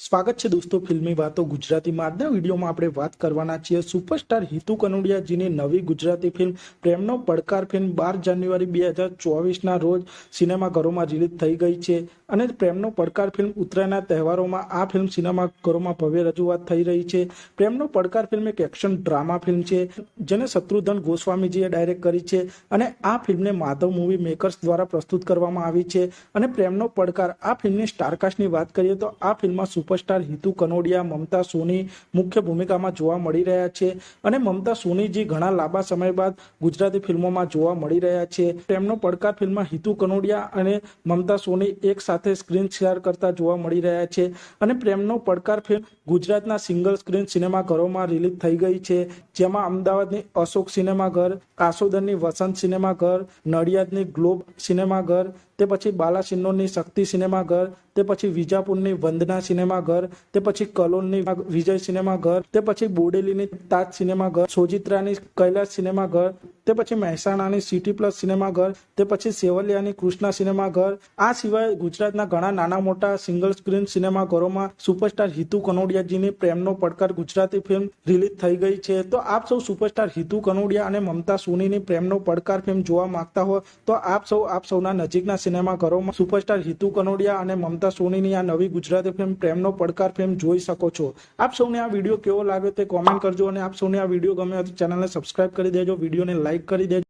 સ્વાગત છે દોસ્તો ફિલ્મી વાતો ગુજરાતીમાં આજના વિડીયોમાં આપણે વાત કરવાના છીએ સુપરસ્ટાર હિતુ કનોડિયાજીની નવી ગુજરાતી ફિલ્મ પ્રેમનો પડકાર ફિલ્મ બાર જાન્યુઆરી બે હજાર ચોવીસના રોજ સિનેમાઘરોમાં રિલીઝ થઈ ગઈ છે અને પ્રેમનો પડકાર ફિલ્મ ઉત્તરાયણના તહેવારોમાં આ ફિલ્મ સિનેમાઘરોમાં ભવ્ય રજૂઆત થઈ રહી છે. પ્રેમનો પડકાર ફિલ્મ એક એક્શન ડ્રામા ફિલ્મ છે, જેને શત્રુધન ગોસ્વામીજીએ ડાયરેક્ટ કરી છે અને આ ફિલ્મને માધવ મૂવી મેકર્સ દ્વારા પ્રસ્તુત કરવામાં આવી છે અને પ્રેમનો પડકાર આ ફિલ્મની સ્ટારકાસ્ટની વાત કરીએ તો આ ફિલ્મમાં સુપરસ્ટાર હિતુ કનોડિયા, મમતા સોની મુખ્ય ભૂમિકામાં જોવા મળી રહ્યા છે અને મમતા સોનીજી ઘણા લાંબા સમય બાદ ગુજરાતી ફિલ્મોમાં જોવા મળી રહ્યા છે. પ્રેમનો પડકાર ફિલ્મ હિતુ કનોડિયા અને મમતા સોની એક સાથે સ્ક્રીન શેર કરતા જોવા મળી રહ્યા છે અને પ્રેમનો પડકાર ફિલ્મ ગુજરાતના સિંગલ સ્ક્રીન સિનેમાઘરોમાં રિલીઝ થઈ ગઈ છે. જેમાં અમદાવાદની અશોક સિનેમાઘર કાસોદરની વસંત સિનેમાઘર નડિયાદની ગ્લોબ સિનેમાઘર તે પછી બાલાસિન્નોની શક્તિ સિનેમાઘર તે પછી વિજાપુરની વંદના સિનેમાઘર, તે પછી કલોલની વિજય સિનેમાઘર, તે પછી બોડેલીની તાજ સિનેમાઘર, સોજિત્રાની કૈલાસ સિનેમાઘર, તે પછી મહેસાણાની સિટી પ્લસ સિનેમાઘર, તે પછી સેવલિયાની કૃષ્ણા સિનેમાઘર. આ સિવાય ગુજરાતના ઘણા નાના મોટા સિંગલ સ્ક્રીન સિનેમાઘરોમાં સુપરસ્ટાર હિતુ કનોડિયાજીની પ્રેમનો પડકાર ગુજરાતી ફિલ્મ રિલીઝ થઈ ગઈ છે. તો આપ સૌ સુપરસ્ટાર હિતુ કનોડિયા અને મમતા સોનીની પ્રેમનો પડકાર ફિલ્મ જોવા માંગતા હો, તો આપ સૌ આપ સૌના નજીકના સિનેમા ઘરોમાં સુપરસ્ટાર હિતુ કનોડિયા અને મમતા સોનીની આ નવી ગુજરાતી ફિલ્મ પ્રેમનો પડકાર ફિલ્મ જોઈ શકો છો. આપ સૌને આ વીડિયો કેવો લાગ્યો તે કોમેન્ટ કરજો અને આપ સૌને આ વીડિયો ગમ્યો તો ચેનલને સબસ્ક્રાઇબ કરી દેજો, વિડીયોને લાઇક કરી દેજો.